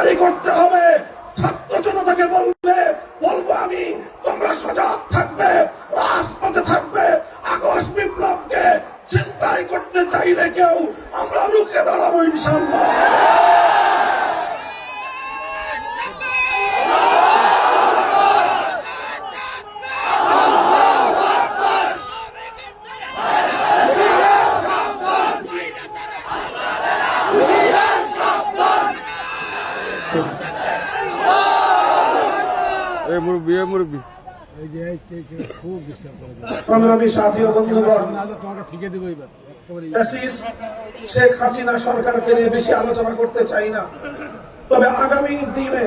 গ্রেফতারি করতে হবে। ছাত্র জনতাকে বলবে, বলব আমি, তোমরা সজাগ থাকবে, রাজপথে থাকবে। আগস্ট বিপ্লবকে চিন্তাই করতে চাইলে কেউ, আমরা রুখে দাঁড়াবো ইনশাল্লাহ এ মুরব্বী এ মুরব্বী। এই যে এই যে- যে খুব ডিস্টার্ব করে দেবে। সংগ্রামী সাথী ও বন্ধুগণ নাহলে তোমাকে ঠিকে দেবো এবার একেবারে ফ্যাসিস্ট শেখ হাসিনা সরকারকে নিয়ে বেশি আলোচনা করতে চাই না। তবে আগামী দিনে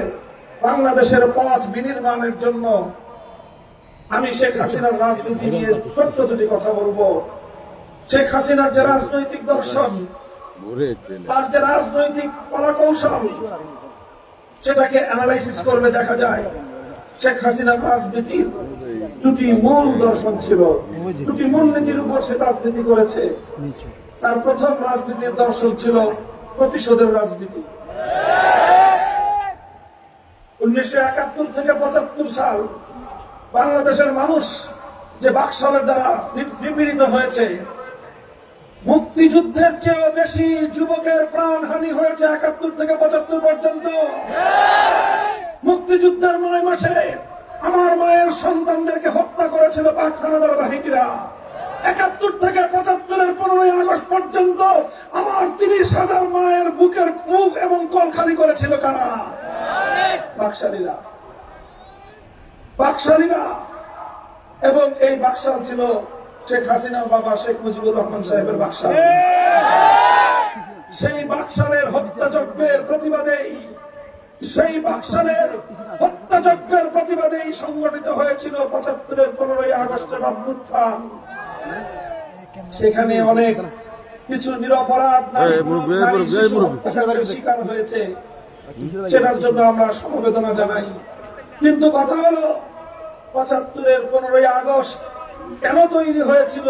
বাংলাদেশের পথ বিনির্মাণের জন্য আমি শেখ হাসিনার রাজনীতি নিয়ে ছোট্ট দুটি কথা বলব। শেখ হাসিনার যে রাজনৈতিক দর্শন তার যে রাজনৈতিক কলাকৌশল সেটাকে অ্যানালাইসিস করলে দেখা যায় শেখ হাসিনার রাজনীতির দুটি মূল দর্শন ছিল। দুটি মূল নীতির উপর সে রাজনীতি করেছে। তার প্রথম রাজনীতির দর্শন ছিল প্রতিশোধের রাজনীতি। উনিশশো একাত্তর থেকে পঁচাত্তর সাল বাংলাদেশের মানুষ যে বাকশালের দ্বারা নিপীড়িত হয়েছে মুক্তিযুদ্ধের চেয়েও বেশি যুবকের প্রাণহানি হয়েছে একাত্তর থেকে পঁচাত্তর পর্যন্ত। মুক্তিযুদ্ধের নয় মাসে আমার মায়ের সন্তানদেরকে হত্যা করেছিল পাক হানাদার বাহিনীরা। একাত্তর থেকে পঁচাত্তরের পনেরোই আগস্ট পর্যন্ত আমার তিরিশ হাজার মায়ের বুকের মুখ এবং কল খালি করেছিল কারা? বাকশালীরা। বাকশালীরা এবং এই বাকশাল ছিল শেখ হাসিনার বাবা শেখ মুজিবুর রহমান সাহেবের বাকশাল। সেই বাকশালের হত্যাযজ্ঞের প্রতিবাদেই সেই বাকশালের হত্যাযজ্ঞের প্রতিবাদেই সংগঠিত হয়েছিল পঁচাত্তরের পনেরোই আগস্টের অভ্যুত্থান। সেখানে অনেক কিছু নিরপরাধ শিকার হয়েছে। সেটার জন্য আমরা সমবেদনা জানাই। কিন্তু কথা হলো পঁচাত্তরের পনেরোই আগস্ট কেন তৈরি হয়েছিল?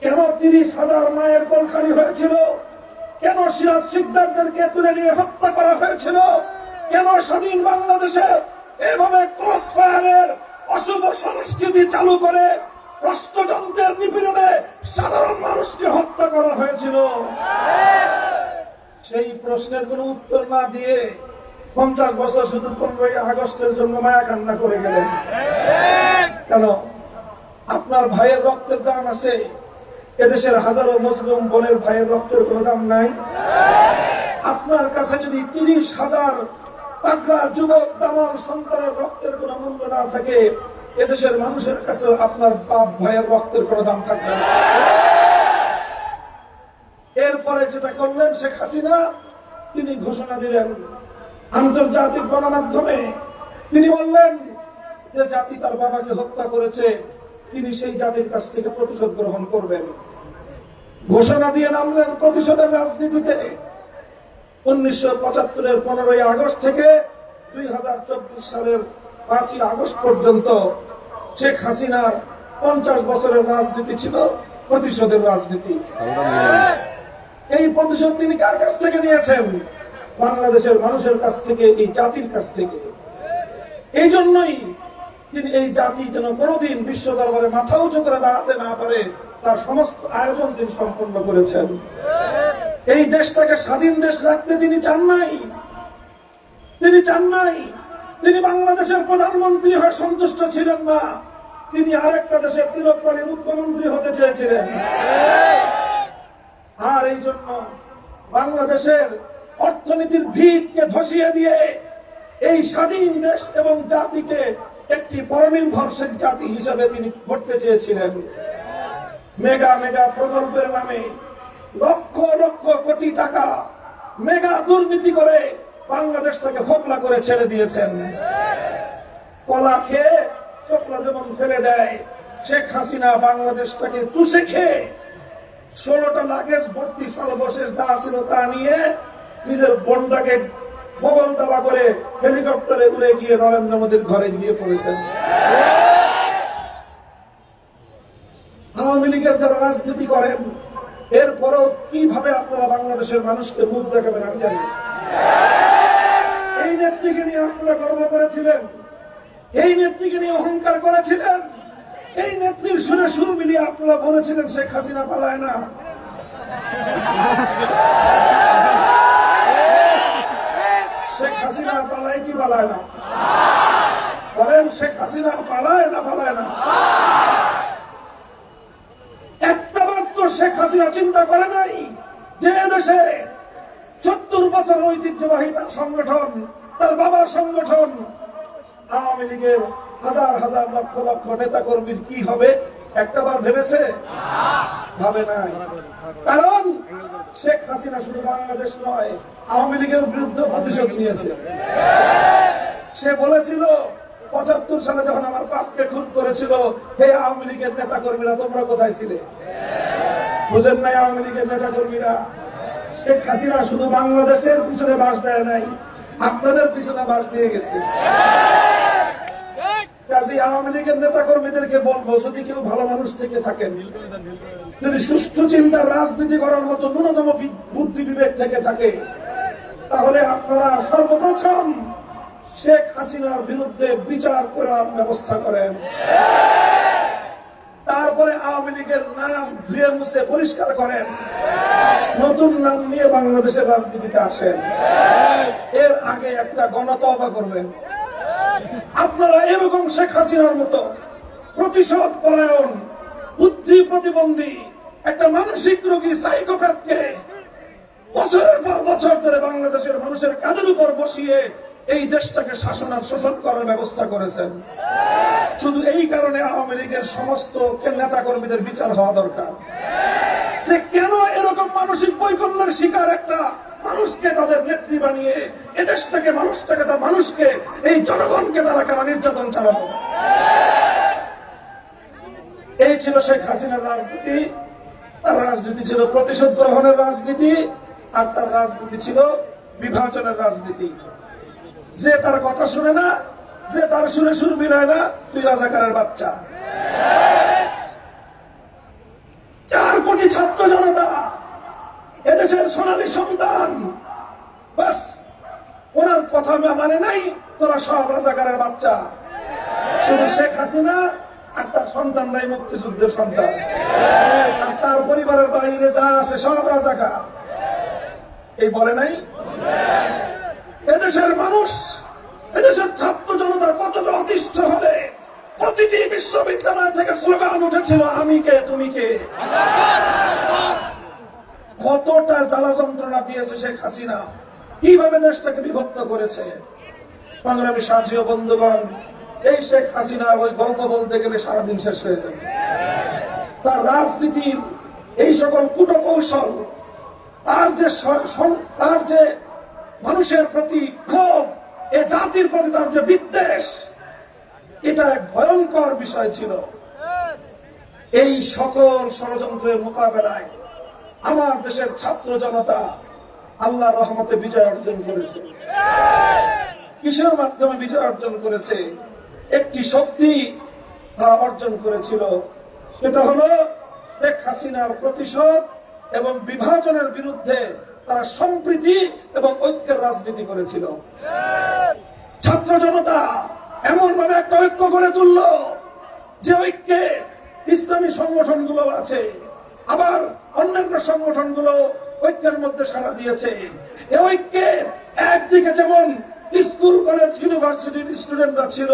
কেন তিরিশ হাজার মায়ের কলখালি হয়েছিল? কেন সিরাজ সিকদারদেরকে তুলে নিয়ে হত্যা করা হয়েছিল? কেন স্বাধীন বাংলাদেশে এভাবে ক্রস ফায়ারের অশুভ সংস্কৃতি চালু করে রাষ্ট্রযন্ত্রের নিপীড়নে সাধারণ মানুষকে হত্যা করা হয়েছিল? সেই প্রশ্নের কোনো উত্তর না দিয়ে পঞ্চাশ বছর শুধু পনেরোই আগস্টের জন্য মায়া কান্না করে গেলেন। কেন? আপনার ভাইয়ের রক্তের দাম আছে। এদেশের হাজারো মুসলিম বোনের ভাইয়ের রক্তের কোনো দাম নাই। আপনার কাছে যদি তিরিশ হাজার পাগলা যুবক দামাল সন্তানের রক্তের কোনো মূল্য না থাকে, এদেশের মানুষের কাছে আপনার বাপ ভাইয়ের রক্তের কোনো দাম থাকবে না। এরপরে যেটা করলেন শেখ হাসিনা, তিনি ঘোষণা দিলেন আন্তর্জাতিক গণমাধ্যমে। তিনি বললেন যে জাতি তার বাবাকে হত্যা করেছে। তিনি সেই জাতির কাছ থেকে প্রতিশোধ গ্রহণ করবেন। ঘোষণা দিয়ে নামলেন প্রতিশোধের রাজনীতিতে। উনিশশো পঁচাত্তরের পনেরোই আগস্ট থেকে দুই হাজার চব্বিশ সালের পাঁচই আগস্ট পর্যন্ত শেখ হাসিনার পঞ্চাশ বছরের রাজনীতি ছিল প্রতিশোধের রাজনীতি। এই প্রতিশোধ তিনি কার কাছ থেকে নিয়েছেন? বাংলাদেশের মানুষের কাছ থেকে এই জাতির কাছ থেকে? এই জন্যই তিনি এই জাতি যেন কোনোদিন বিশ্ব দরবারে মাথা উঁচু করে দাঁড়াতে না পারে, তার সমস্ত আয়োজন তিনি সম্পন্ন করেছেন। এই দেশটাকে স্বাধীন দেশ রাখতে তিনি চান নাই। তিনি চান নাই। তিনি বাংলাদেশের প্রধানমন্ত্রী হয়ে সন্তুষ্ট ছিলেন না। তিনি আরেকটা দেশের তিলকপালী মুখ্যমন্ত্রী হতে চেয়েছিলেন। আর এই জন্য বাংলাদেশের অর্থনীতির ভিতকে ধসিয়ে দিয়ে এই স্বাধীন দেশ এবং জাতিকে একটি পরনির্ভরশীল জাতি হিসেবে তিনি করতে চেয়েছিলেন। মেগা মেগা প্রকল্পের নামে লক্ষ লক্ষ কোটি টাকা মেগা দুর্নীতি করে বাংলাদেশটাকে ফোকলা করে ছেড়ে দিয়েছেন। কলা খেয়ে ফোকলা যেমন ফেলে দেয়, শেখ হাসিনা বাংলাদেশটাকে তুষে খেয়ে ষোলোটা লাগেজ ভর্তি সর্বশেষ যা ছিল তা নিয়ে নিজের বোনটাকে বগল দাবা করে হেলিকপ্টারে উড়ে গিয়ে নরেন্দ্র মোদীর ঘরে গিয়ে পড়েছেন। আওয়ামী লীগের যারা রাজনীতি করেন, এরপরেও কীভাবে আপনারা বাংলাদেশের মানুষকে মুখ দেখাবেন আমি জানি এই নেত্রীকে নিয়ে আপনারা গর্ব করেছিলেন, এই নেত্রীকে নিয়ে অহংকার করেছিলেন, এই নেত্রীর সুরে সুর মিলিয়ে আপনারা বলেছিলেন, শেখ হাসিনা পালায় না শেখ হাসিনা পালায় কি পালায় না? বলেন শেখ হাসিনা পালায় না পালায় না? একটাবার তো শেখ হাসিনা চিন্তা করে নাই যে দেশে সত্তর বছর ঐতিহ্যবাহী তার সংগঠন, তার বাবার সংগঠন, আওয়ামী লীগের হাজার হাজার লক্ষ লক্ষ নেতা কর্মীর কি হবে? একটাবার ভেবেছে? ভাবে নাই। কারণ শেখ হাসিনা শুধু বাংলাদেশ নয় আওয়ামী লীগের বিরুদ্ধে প্রতিশোধ নিয়েছে। সে বলেছিল, পঁচাত্তর সালে যখন আমার বাপকে খুন করেছিল, হে আওয়ামী লীগের নেতা কর্মীরা তোমরা কোথায় ছিলে? বুঝেন নাই আওয়ামী লীগের নেতা কর্মীরা শেখ হাসিনা শুধু বাংলাদেশের পিছনে বাস দেয় নাই, আপনাদের পিছনে বাস দিয়ে গেছে। কাজী আওয়ামী লীগের নেতা কর্মীদেরকে বলব, যদি কেউ ভালো মানুষ থেকে থাকেন, যদি সুষ্ঠু চিন্তার রাজনীতি করার মতো ন্যূনতম বুদ্ধি বিবেক থেকে থাকে তাহলে আপনারা সর্বপ্রথম শেখ হাসিনার বিরুদ্ধে বিচার করার ব্যবস্থা করেন। তারপরে আওয়ামী লীগের নাম ধুয়ে মুছে পরিষ্কার করেন। নতুন নাম নিয়ে বাংলাদেশের রাজনীতিতে আসেন। এর আগে একটা গণতবা করবেন। আপনারা এরকম শেখ হাসিনার মতো প্রতিশোধ পরায়ণ বুদ্ধি প্রতিবন্ধী, একটা মানসিক রোগী সাইকোপ্যাথকে বছরের পর বছর ধরে বাংলাদেশের মানুষের কাঁধের উপর বসিয়ে এই দেশটাকে শাসন আর শোষণ করার ব্যবস্থা করেছেন। শুধু এই কারণে আওয়ামী লীগের সমস্ত নেতা কর্মীদের বিচার হওয়া দরকার। যে কেন এরকম মানসিক বৈকল্যের শিকার একটা মানুষকে তাদের নেত্রী বানিয়ে এদেশটাকে মানুষটাকে তার মানুষকে, এই জনগণকে তারা কেন নির্যাতন চালানো এই ছিল শেখ হাসিনার রাজনীতি। তার রাজনীতি ছিল প্রতিশোধ গ্রহণের রাজনীতি। আর তার রাজনীতি ছিল বিভাজনের রাজনীতি। যে তার কথা শুনে না, যে তার সুরে সুর মিলায় না তুই রাজাকারের বাচ্চা। চার কোটি ছাত্র জনতা, এদেশের সোনালী সন্তান। বাস, ওনার কথা মানে নাই তোরা সব রাজাকারের বাচ্চা। শুধু শেখ হাসিনা আর তার সন্তান নাই, মুক্তিযুদ্ধের সন্তান। আর তার পরিবারের বাইরে যা আছে, সব রাজাকার। এই বলে নাই? এদেশের মানুষ, এদেশের ছাত্র জনতা কতটা অতিষ্ঠ হলে প্রতিটি বিশ্ববিদ্যালয় থেকে স্লোগান উঠেছিল, আমি কে? তুমি কে? কতটা জ্বালা যন্ত্রণা দিয়েছে শেখ হাসিনা। কীভাবে দেশটাকে বিভক্ত করেছে? সংগ্রামী ও বন্ধুগণ, এই শেখ হাসিনার ওই গল্প বলতে গেলে সারাদিন শেষ হয়ে যাবে। তার রাজনীতির এই সকল কুটকৌশল তার যে তার যে মানুষের প্রতি ক্ষোভ, এ জাতির প্রতি তার যে বিদ্বেষ, এটা এক ভয়ঙ্কর বিষয় ছিল। এই সকল ষড়যন্ত্রের মোকাবেলায় আমার দেশের ছাত্র জনতা আল্লাহ রহমতে বিজয় অর্জন করেছে। কিসের মাধ্যমে বিজয় অর্জন করেছে? একটি শক্তি তারা অর্জন করেছিল। সেটা হলো শেখ হাসিনার প্রতিশোধ এবং বিভাজনের বিরুদ্ধে তারা সম্প্রীতি এবং ঐক্যের রাজনীতি করেছিল। ছাত্র জনতা এমন ভাবে একটা ঐক্য গড়ে তুলল যে ঐক্যে ইসলামী সংগঠনগুলো আছে, আবার অন্যান্য সংগঠনগুলো ঐক্যের মধ্যে সাড়া দিয়েছে। এ ঐক্যে একদিকে যেমন স্কুল, কলেজ, ইউনিভার্সিটির স্টুডেন্টরা ছিল,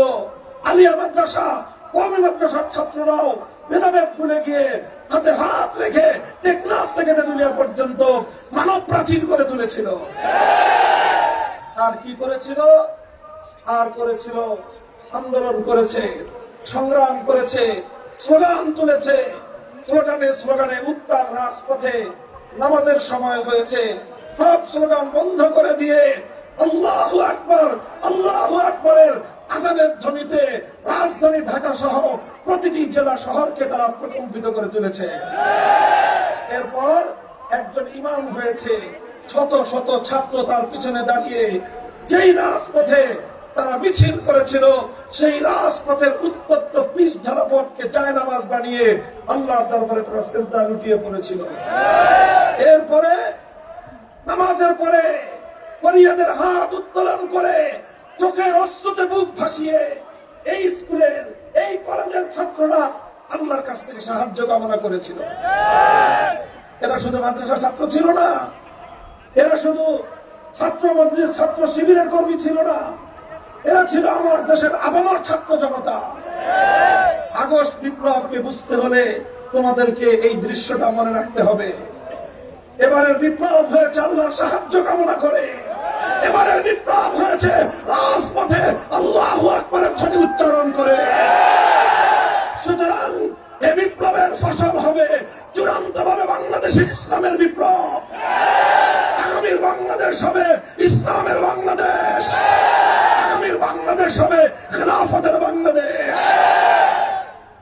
আলিয়া মাদ্রাসা কমি মাদ্রাসার ছাত্ররাও ভেদাভেদ ভুলে গিয়ে হাতে হাত রেখে টেকনাফ থেকে তেতুলিয়া পর্যন্ত মানব প্রাচীর করে তুলেছিল। আর কি করেছিল? আর করেছিল? আন্দোলন করেছে, সংগ্রাম করেছে, স্লোগান তুলেছে। স্লোগানে স্লোগানে উত্তাল রাজপথে নামাজের সময় হয়েছে। সব স্লোগান বন্ধ করে দিয়ে আল্লাহ আকবর, আল্লাহ আকবরের আজানের ধ্বনিতে রাজধানী ঢাকা সহ প্রতিটি জেলা শহরকে তারা প্রকম্পিত করে তুলেছে। এরপর একজন ইমাম হয়েছে, শত শত ছাত্র তার পিছনে দাঁড়িয়ে যেই রাজপথে তারা মিছিল করেছিল, সেই রাজপথের উত্তপ্ত পিস ধারা পথকে জায়নামাজ বানিয়ে আল্লাহর দরবারে তারা শ্রদ্ধা লুটিয়ে পড়েছিল। এরপরে নামাজের পরে ফরিয়াদের হাত উত্তোলন করে চোখে বুকের অস্ত্রতে বুক ভাসিয়ে এই স্কুলের, এই কলেজের ছাত্ররা আল্লাহর কাছ থেকে সাহায্য কামনা করেছিল। এরা শুধু মাদ্রাসার ছাত্র ছিল না, এরা শুধু ছাত্র মজলিস, ছাত্র শিবিরের কর্মী ছিল না, এরা ছিল আমার দেশের আবামর ছাত্র জনতা। আগস্ট বিপ্লবকে বুঝতে হলে তোমাদেরকে এই দৃশ্যটা মনে রাখতে হবে। এবারের বিপ্লব হয়েছে আল্লাহর সাহায্য কামনা করে। এবারের বিপ্লব হয়েছে। রাজপথে আল্লাহ আকবরের ছবি উচ্চারণ করে। সুতরাং এ বিপ্লবের ফসল হবে চূড়ান্ত ভাবে ইসলামের বিপ্লব। আগামীর বাংলাদেশ হবে ইসলামের বাংলাদেশ। আগামীর বাংলাদেশ হবে খেলাফতের বাংলাদেশ।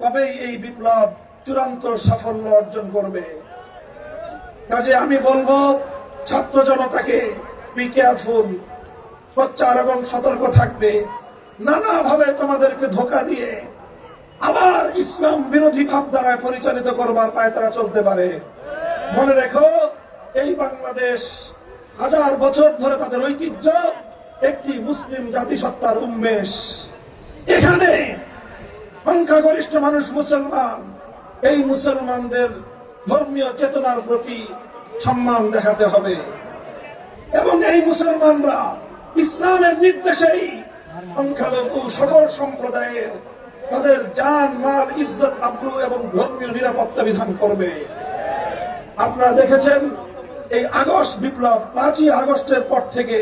তবেই এই বিপ্লব চূড়ান্ত সাফল্য অর্জন করবে। কাজে আমি বলব, ছাত্র জনতাকে বি কেয়ারফুল সোচ্চার এবং সতর্ক থাকবে। নানাভাবে তোমাদেরকে ধোকা দিয়ে আবার ইসলাম বিরোধী ভাবধারায় পরিচালিত করবার পায় তারা চলতে পারে। মনে রেখো, এই বাংলাদেশ হাজার বছর ধরে তাদের ঐতিহ্য একটি মুসলিম জাতিসত্তার উন্মেষ। এখানে সংখ্যাগরিষ্ঠ মানুষ মুসলমান, এই মুসলমানদের ধর্মীয় চেতনার প্রতি সম্মান দেখাতে হবে। এবং এই মুসলমানরা ইসলামের নির্দেশেই সংখ্যালঘু সকল সম্প্রদায়ের তাদের জান, মাল, ইজ্জত, আব্রু এবং ধর্মীয় নিরাপত্তা বিধান করবে। আপনারা দেখেছেন, এই আগস্ট বিপ্লব পাঁচই আগস্টের পর থেকে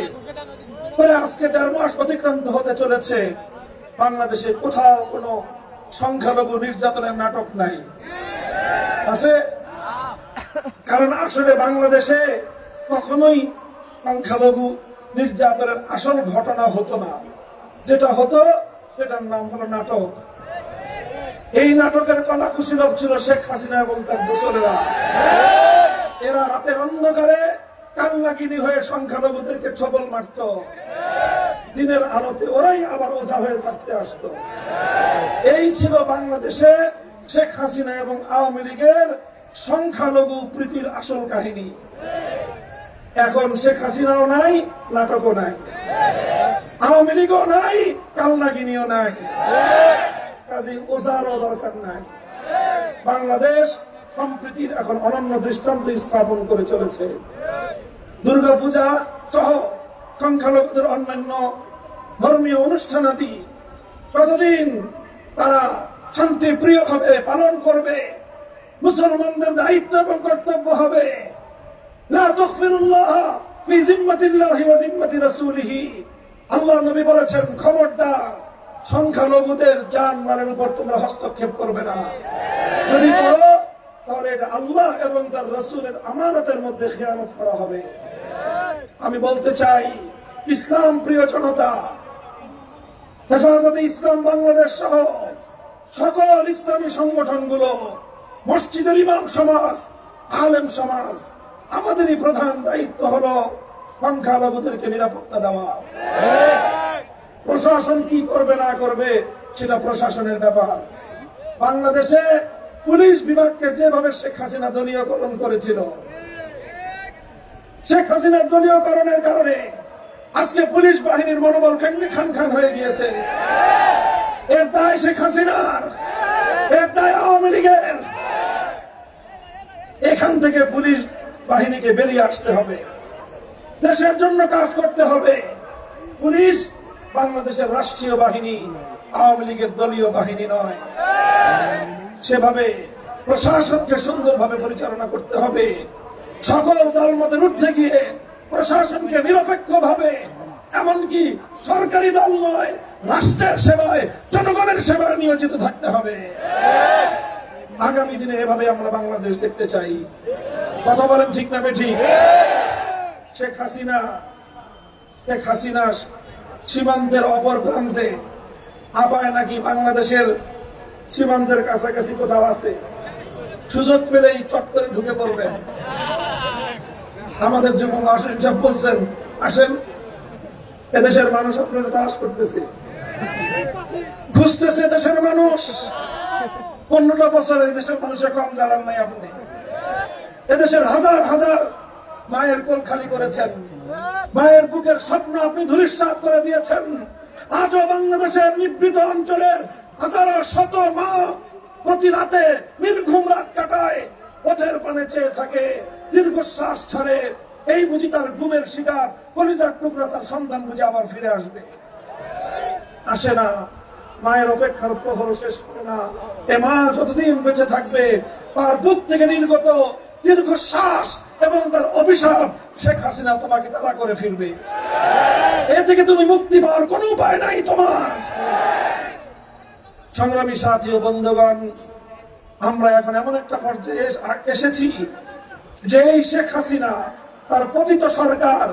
আজকে দেড় মাস অতিক্রান্ত হতে চলেছে। বাংলাদেশে কোথাও কোনো সংখ্যালঘু নির্যাতনের নাটক নাই। আছে? কারণ আসলে বাংলাদেশে কখনোই সংখ্যালঘু নির্যাতনের আসল ঘটনা হতো না। যেটা হতো, সেটার নাম হলো নাটক। এই নাটকের কলা কুশীলভ ছিল শেখ হাসিনা এবং তার দোসরেরা। এরা রাতের অন্ধকারে কান্নাকিনি হয়ে সংখ্যালঘুদেরকে ছবল মারত। দিনের আলোতে ওরাই আবার ওঝা হয়ে থাকতে আসতো। এই ছিল বাংলাদেশে শেখ হাসিনা এবং আওয়ামী লীগের সংখ্যালঘু প্রীতির আসল কাহিনী। এখন শেখ হাসিনাও নাই, নাটকও নাই। আওয়ামী লীগও নাই, কালনাগিনীও নাই। কাজী ওজারও দরকার নাই। বাংলাদেশ সম্প্রীতির এখন অনন্য দৃষ্টান্ত স্থাপন করে চলেছে। দুর্গাপূজা সহ সংখ্যালঘুদের অন্যান্য ধর্মীয় অনুষ্ঠানাদি যতদিন তারা শান্তি প্রিয় পালন করবে, মুসলমানদের দায়িত্ব এবং কর্তব্য হবে লা তুগফিরুল্লাহ ফি জিম্মাতিল্লাহি ওয়া জিম্মাতি রাসূলিহি। আল্লাহ নবী বলেছেন খবরদার সংখ্যালঘুদের জান মালের উপর তোমরা হস্তক্ষেপ করবে না। যদি করো তাহলে এটা আল্লাহ এবং তার রসুলের আমানতের মধ্যে খেয়ানত করা হবে। আমি বলতে চাই ইসলাম প্রিয় জনতা হেফাজতে ইসলাম বাংলাদেশ সহ সকল ইসলামী সংগঠনগুলো মসজিদের ইমাম সমাজ আলেম সমাজ আমাদেরই প্রধান দায়িত্ব হলো সংখ্যালঘুদেরকে নিরাপত্তা দেওয়া। প্রশাসন কি করবে, না করবে, সেটা প্রশাসনের ব্যাপার। বাংলাদেশে পুলিশ বিভাগকে যেভাবে শেখ হাসিনা দলীয়করণ করেছিল, শেখ হাসিনার দলীয়করণের কারণে আজকে পুলিশ বাহিনীর মনোবল কেমনি খান খান হয়ে গিয়েছে। এর দায় শেখ হাসিনার, এর দায় আওয়ামী লীগের। এখান থেকে পুলিশ বাহিনীকে বেরিয়ে আসতে হবে। দেশের জন্য কাজ করতে হবে। পুলিশ বাংলাদেশের রাষ্ট্রীয় বাহিনী, আওয়ামী লীগের দলীয় বাহিনী নয়। সেভাবে প্রশাসনকে সুন্দরভাবে পরিচালনা করতে হবে। সকল দলমতের ঊর্ধ্বে গিয়ে প্রশাসনকে নিরপেক্ষ ভাবে এমনকি সরকারি দল নয়, রাষ্ট্রের সেবায়, জনগণের সেবায় নিয়োজিত থাকতে হবে। আগামী দিনে এভাবে আমরা বাংলাদেশ দেখতে চাই। কথা বলেন ঠিক না ঠিক শেখ হাসিনা শেখ হাসিনা সীমান্তের অপর প্রান্তে আপায় নাকি বাংলাদেশের সীমান্তের কাছাকাছি কোথাও আছে? সুযোগ পেলেই চট করে ঢুকে পড়বেন। আমাদের যুবক আসেন, সব বলছেন, আসেন, এদেশের মানুষ আপনারা দাস করতেছে। খুঁজতেছে দেশের মানুষ। পনেরোটা বছর এই দেশের মানুষের কম জানান নাই আপনি। এদেশের হাজার হাজার মায়ের কোল খালি করেছেন। মায়ের বুকের স্বপ্ন আপনি ধূলিসাৎ করে দিয়েছেন। আজও বাংলাদেশের নিবৃত অঞ্চলের হাজারো শত মা প্রতি রাতে নির্ঘুম রাত কাটায় পথের পানে চেয়ে থাকে, দীর্ঘশ্বাস ছাড়ে। এই বুঝি তার ঘুমের শিকার, কলিজার টুকরা তার সন্তান বুঝে আবার ফিরে আসবে। আসে না। মায়ের অপেক্ষার প্রহর শেষ করে না। এ মা যতদিন বেঁচে থাকবে, তার বুক থেকে নির্গত দীর্ঘশ্বাস এবং তার অভিশাপ, শেখ হাসিনা তোমাকে তারা করে ফিরবে। এ থেকে তুমি মুক্তি পাওয়ার কোনো উপায় নাই তোমার। সংগ্রামী সাথী ও বন্ধুগণ, আমরা এখন এমন একটা পর্যায়ে এসেছি যে এই শেখ হাসিনা, তার পতিত সরকার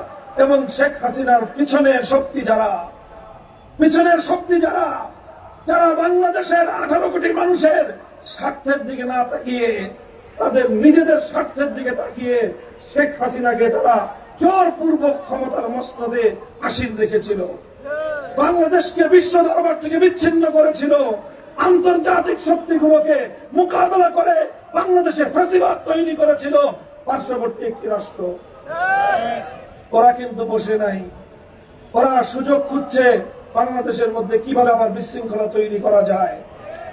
এবং শেখ হাসিনার পিছনের শক্তি যারা, পিছনের শক্তি যারা যারা বাংলাদেশের আঠারো কোটি মানুষের স্বার্থের দিকে না তাকিয়ে তাদের নিজেদের স্বার্থের দিকে তাকিয়ে শেখ হাসিনাকে তারা জোরপূর্বক ক্ষমতার মসনদে আসীন রেখেছিল। বাংলাদেশকে বিশ্ব দরবার থেকে বিচ্ছিন্ন করেছিল। আন্তর্জাতিক শক্তিগুলোকে মোকাবেলা করে বাংলাদেশে ফাঁসিবাদ তৈরি করেছিল পার্শ্ববর্তী একটি রাষ্ট্র। ওরা কিন্তু বসে নাই। ওরা সুযোগ খুঁজছে বাংলাদেশের মধ্যে কীভাবে আবার বিশৃঙ্খলা তৈরি করা যায়।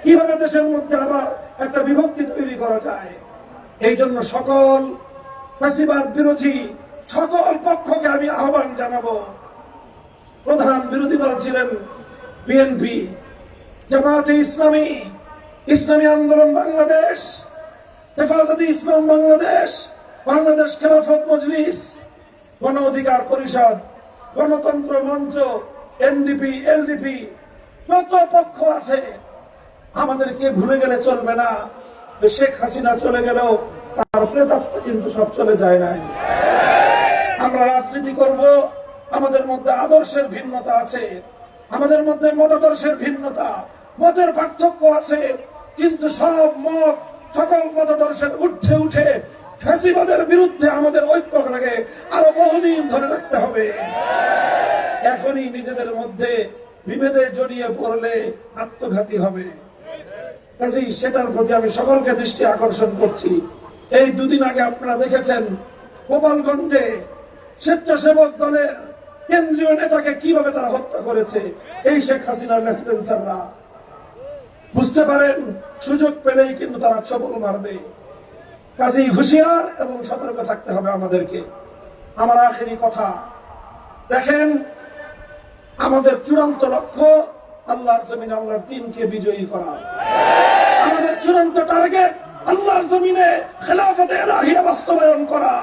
কীভাবে দেশের মধ্যে আবার একটা বিভক্তি তৈরি করা যায়। এই জন্য সকল ফাঁসিবাদ বিরোধী সকল পক্ষকে আমি আহ্বান জানাব। প্রধান বিরোধী দল ছিলেন বিএনপি জামাতে ইসলামী ইসলামী আন্দোলন বাংলাদেশ, হেফাজতে ইসলাম বাংলাদেশ বাংলাদেশ খেলাফত মজলিস, গণ অধিকার পরিষদ, গণতন্ত্র মঞ্চ, এনডিপি, এলডিপি, যত পক্ষ আছে, আমাদেরকে ভুলে গেলে চলবে না। শেখ হাসিনা চলে গেলেও তার প্রেতাত্মা কিন্তু সব চলে যায় নাই। আমরা রাজনীতি করব, আমাদের মধ্যে আদর্শের ভিন্নতা আছে, আমাদের মধ্যে মতাদর্শের ভিন্নতা, মতের পার্থক্য আছে, কিন্তু সব মত, সকল মতাদর্শের উঠে উঠে ফ্যাসিবাদের বিরুদ্ধে আমাদের ঐক্যটাকে আরও বহুদিন ধরে রাখতে হবে। এখনই নিজেদের মধ্যে বিভেদে জড়িয়ে পড়লে আত্মঘাতী হবে। কাজেই সেটার প্রতি আমি সকলকে দৃষ্টি আকর্ষণ করছি। এই দুদিন আগে আপনারা দেখেছেন গোপালগঞ্জে স্বেচ্ছাসেবক দলের কেন্দ্রীয় নেতাকে কীভাবে তারা হত্যা করেছে, এই শেখ হাসিনার লেসপেন্সাররা। বুঝতে পারেন, সুযোগ পেলেই কিন্তু তারা চপল মারবে। কাজেই হুঁশিয়ার এবং সতর্ক থাকতে হবে আমাদেরকে। আমার আখেরি কথা, দেখেন, আমাদের চূড়ান্ত লক্ষ্য আল্লাহর জমিনে আল্লাহর দিনকে বিজয়ী করা। আমাদের চূড়ান্ত টার্গেট আল্লাহর জমিনে খেলাফতে এলাহিয়া বাস্তবায়ন করা।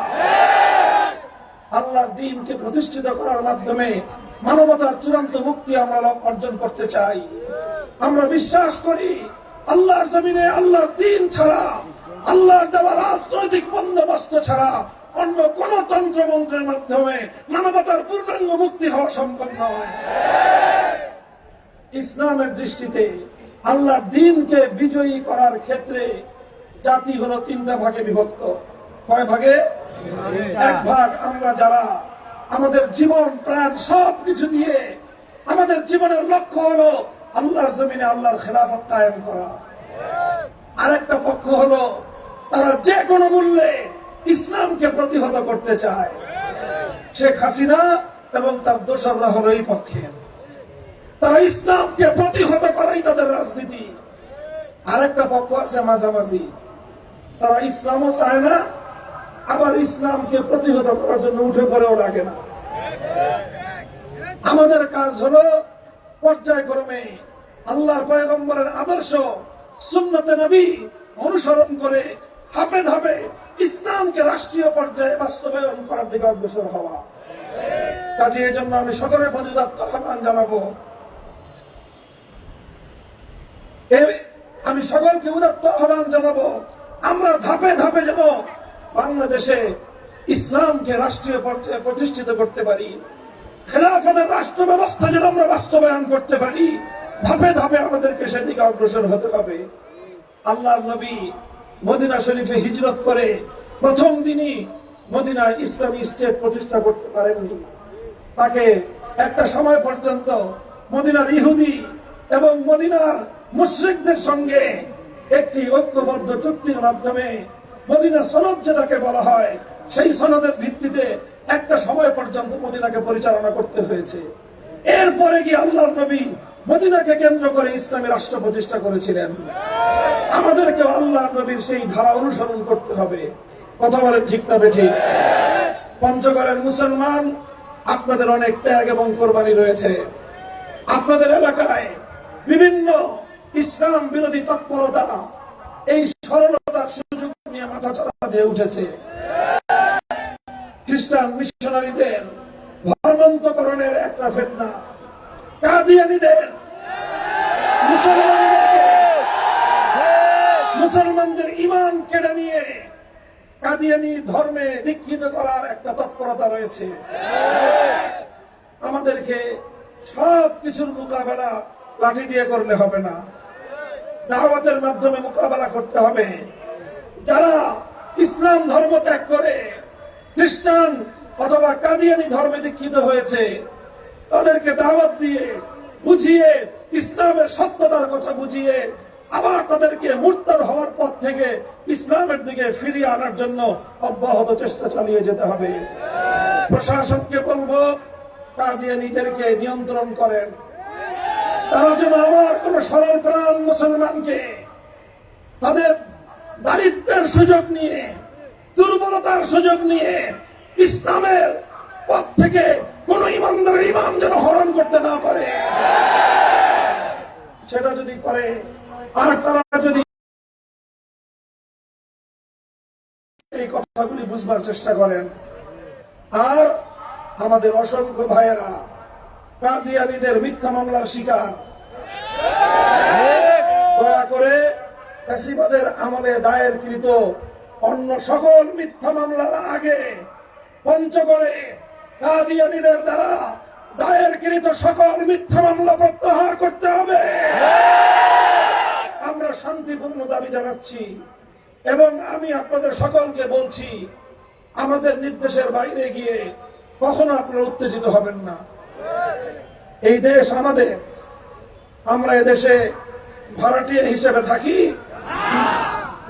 আল্লাহর দিনকে প্রতিষ্ঠিত করার মাধ্যমে মানবতার চূড়ান্ত মুক্তি আমরা অর্জন করতে চাই। আমরা বিশ্বাস করি আল্লাহর জমিনে আল্লাহর দিন ছাড়া, আল্লাহর দেওয়া রাজনৈতিক বন্দোবস্ত ছাড়া অন্য কোন তন্ত্র মন্ত্রের মাধ্যমে মানবতার পূর্ণাঙ্গ মুক্তি হওয়া সম্ভব নয়। ইসলামের দৃষ্টিতে আল্লাহর দিনকে বিজয়ী করার ক্ষেত্রে জাতি হলো তিনটা ভাগে বিভক্ত। কয় ভাগে? এক ভাগ আমরা যারা আমাদের জীবন, প্রাণ সব কিছু দিয়ে আমাদের জীবনের লক্ষ্য হলো আল্লাহর জমিনে আল্লাহর খেলাফত কায়েম করা। আরেকটা পক্ষ হলো তারা যে কোনো মূল্যে ইসলামকে প্রতিহত করতে চায়। শেখ হাসিনা এবং তার দোসররা হলো এই পক্ষের। তারা ইসলামকে প্রতিহত করাই তাদের রাজনীতি। আরেকটা পক্ষ আছে মাঝামাঝি। তারা ইসলামও চায় না, আবার ইসলামকে প্রতিহত করার জন্য উঠে পড়েও লাগে না। আমাদের কাজ হলো পর্যায়ক্রমে আল্লাহর পয়গম্বরের আদর্শ সুন্নতে নবী অনুসরণ করে ধাপে ধাপে ইসলামকে রাষ্ট্রীয় পর্যায়ে বাস্তবায়ন করার দিকে অগ্রসর হওয়া। কাজে এই জন্য আমি সকলের প্রতি আহ্বান জানাব। আমি সকলকে উদাত্ত আহ্বান জানাব। আমরা ধাপে ধাপে যেন বাংলাদেশে ইসলামকে রাষ্ট্রীয় পর্যায়ে প্রতিষ্ঠিত করতে পারি। খেলাফতের রাষ্ট্র ব্যবস্থা যেন আমরা বাস্তবায়ন করতে পারি। ধাপে ধাপে আমাদেরকে সেদিকে অগ্রসর হতে হবে। আল্লাহ নবী মদিনা শরীফে হিজরত করে প্রথম দিনই মদিনা ইসলামী স্টেট প্রতিষ্ঠা করতে পারেননি। তাকে একটা সময় পর্যন্ত মদিনার ইহুদি এবং মদিনার মুশ্রিকদের সঙ্গে একটি ঐক্যবদ্ধ চুক্তির মাধ্যমে মদিনা সনদ যেটাকে বলা হয়, সেই সনদের ভিত্তিতে একটা সময় পর্যন্ত মদিনাকে পরিচালনা করতে হয়েছে। এরপরে গিয়ে আল্লাহ নবী মদিনাকে কেন্দ্র করে ইসলামী রাষ্ট্র প্রতিষ্ঠা করেছিলেন। আমাদেরকে আল্লাহ নবীর সেই ধারা অনুসরণ করতে হবে। কথা বলেন ঠিক না বেঠিক পঞ্চগড়ের মুসলমান, আপনাদের অনেক ত্যাগ এবং কোরবানি রয়েছে। আপনাদের এলাকায় বিভিন্ন ইসলাম বিরোধী তৎপরতা, এই সরলতার সুযোগ নিয়ে মাথা চালা দিয়ে উঠেছে। খ্রিস্টান মিশনারিদের ধর্মান্তকরণের একটা ফেতনা। কাদিয়ানিদের, মুসলমানদেরকে, মুসলমানদের ইমান কেড়ে নিয়ে কাদিয়ানি ধর্মে দীক্ষিত করার একটা তৎপরতা রয়েছে। আমাদেরকে সব কিছুর মোকাবেলা লাঠি দিয়ে করলে হবে না। দাওয়াতের মাধ্যমে মোকাবেলা করতে হবে। যারা ইসলাম ধর্ম ত্যাগ করে, খ্রিস্টান অথবা কাদিয়ানি ধর্মে দীক্ষিত হয়েছে, তাদেরকে দাওয়াত দিয়ে বুঝিয়ে, ইসলামের সত্যতার কথা বুঝিয়ে আবার তাদেরকে মুরতাদ হওয়ার পথ থেকে ইসলামের দিকে ফিরিয়ে আনার জন্য অব্যাহত চেষ্টা চালিয়ে যেতে হবে। প্রশাসনকে বলব, কাদিয়ানিদেরকে নিয়ন্ত্রণ করেন। তারা যেন আমার কোন সরল প্রাণ মুসলমানকে তাদের দারিদ্রের সুযোগ নিয়ে, দুর্বলতার সুযোগ নিয়ে ইসলামের পথ থেকে কোন ইমানদারের ইমান যেন হরণ করতে না পারে। সেটা যদি করে আর তারা যদি এই কথাগুলি বুঝবার চেষ্টা করেন, আর আমাদের অসংখ্য ভাইয়েরা কাদিয়ানিদের মিথ্যা মামলার শিকার। দয়া করে ফ্যাসিবাদের আমলে দায়েরকৃত অন্য সকল মিথ্যা মামলার আগে পঞ্চগড়ে কাদিয়ানিদের দ্বারা দায়েরকৃত সকল মিথ্যা মামলা প্রত্যাহার করতে হবে। আমরা শান্তিপূর্ণ দাবি জানাচ্ছি এবং আমি আপনাদের সকলকে বলছি, আমাদের নির্দেশের বাইরে গিয়ে কখনো আপনারা উত্তেজিত হবেন না। এই দেশ আমাদের। আমরা এদেশে ভাড়াটিয়া হিসেবে থাকি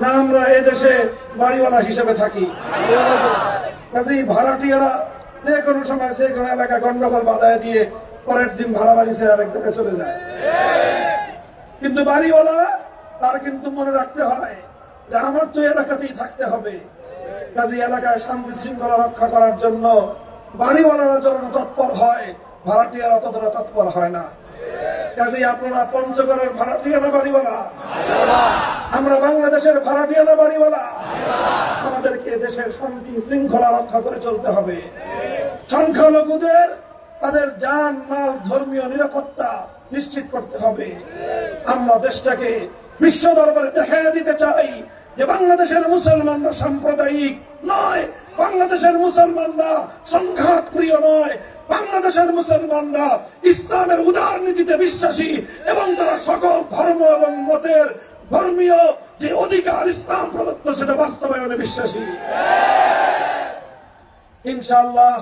না আমরা এদেশে বাড়িওয়ালা হিসেবে থাকি। কাজেই ভাড়াটিয়ারা যে কোনো সময় যে কোনো এলাকা গন্ডগোল বাধায় দিয়ে পরের দিন ভাড়া বাড়ি সে আরেক জায়গায় চলে যায়। কিন্তু বাড়িওয়ালা, তার কিন্তু মনে রাখতে হয় যে আমার তো এলাকাতেই থাকতে হবে। কাজী এলাকায় শান্তি শৃঙ্খলা রক্ষা করার জন্য বাড়িওয়ালারা যখন তৎপর হয়। ভাড়াটিয়ারা ততটা তৎপর হয় না। কাজী আপনারা পঞ্চগড়ের ভাড়াটিয়ানা বাড়িওয়ালা আমরা বাংলাদেশের ভাড়াটিয়ানা বাড়িওয়ালা আমাদেরকে দেশের শান্তি, শৃঙ্খলা রক্ষা করে চলতে হবে। সংখ্যালঘুদের তাদের যান, মাল, ধর্মীয় নিরাপত্তা নিশ্চিত করতে হবে। আমরা দেশটাকে বিশ্ব দরবারে দেখা দিতে চাই যে বাংলাদেশের মুসলমানরা সাম্প্রদায়িক নয়, বাংলাদেশের মুসলমানরা সংঘাত প্রিয় নয়, বাংলাদেশের মুসলমানরা ইসলামের উদার নীতিতে বিশ্বাসী এবং তারা সকল ধর্ম এবং মতের ধর্মীয় যে অধিকার ইসলাম প্রদত্ত সেটা বাস্তবায়নে বিশ্বাসী। ইনশাআল্লাহ,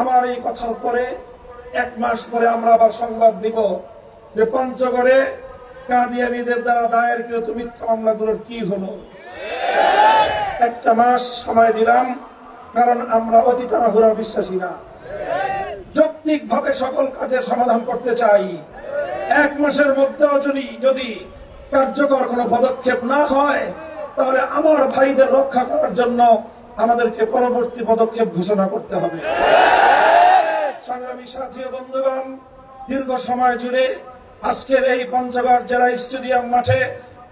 আমার এই কথার পরে এক মাস পরে আমরা আবার সংবাদ দিব যে পঞ্চগড়ে কাদিয়ানিদের দ্বারা দায়েরকৃত মিথ্যা মামলাগুলোর কি হলো। একটা মাস সময় দিলাম, কারণ আমরা অতি তাড়াহুড়া বিশ্বাসী না। যৌক্তিক ভাবে সকল কাজের সমাধান করতে চাই। এক মাসের মধ্যেও যদি যদি কার্যকর কোনো পদক্ষেপ না হয়, তাহলে আমার ভাইদের রক্ষা করার জন্য আমাদেরকে পরবর্তী পদক্ষেপ ঘোষণা করতে হবে। সংগ্রামী সাথী বন্ধুগণ, দীর্ঘ সময় জুড়ে আজকের এই পঞ্চগড় জেলা স্টেডিয়াম মাঠে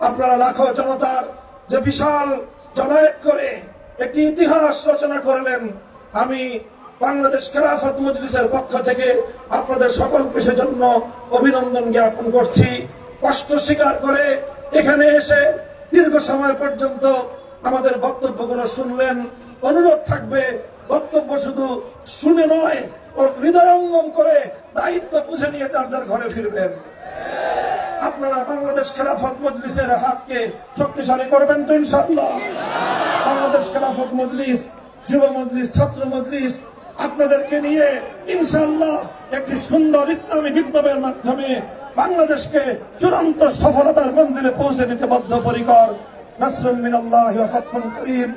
আপনারা লাখো জনতার যে বিশাল জমায়েত করে একটি ইতিহাস রচনা করলেন আমি বাংলাদেশ খেলাফত মজলিসের পক্ষ থেকে আপনাদের সকলকে সেজন্য অভিনন্দন জ্ঞাপন করছি। কষ্ট স্বীকার করে এখানে এসে দীর্ঘ সময় পর্যন্ত আমাদের বক্তব্যগুলো শুনলেন। অনুরোধ থাকবে, বক্তব্য শুধু শুনে নয়, ওর হৃদয়ঙ্গম করে দায়িত্ব বুঝে নিয়ে যার যার ঘরে ফিরবেন। আপনারা বাংলাদেশ খেলাফত মজলিসের হাতকে শক্তিশালী করবেন তো ইনশাল্লাহ বাংলাদেশ খেলাফত মজলিস যুব মজলিস ছাত্র মজলিস আপনাদেরকে নিয়ে ইনশাল্লাহ একটি সুন্দর ইসলামী বিপ্লবের মাধ্যমে বাংলাদেশকে চূড়ান্ত সফলতার মঞ্জিলে পৌঁছে দিতে বদ্ধপরিকর নাসরুম মিনাল্লাহ ওয়া ফাতহুন করিম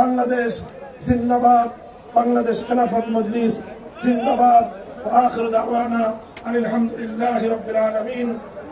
বাংলাদেশ জিন্দাবাদ বাংলাদেশ খেলাফত মজলিস জিন্দাবাদ وآخر دعوانا أن الحمد لله رب العالمين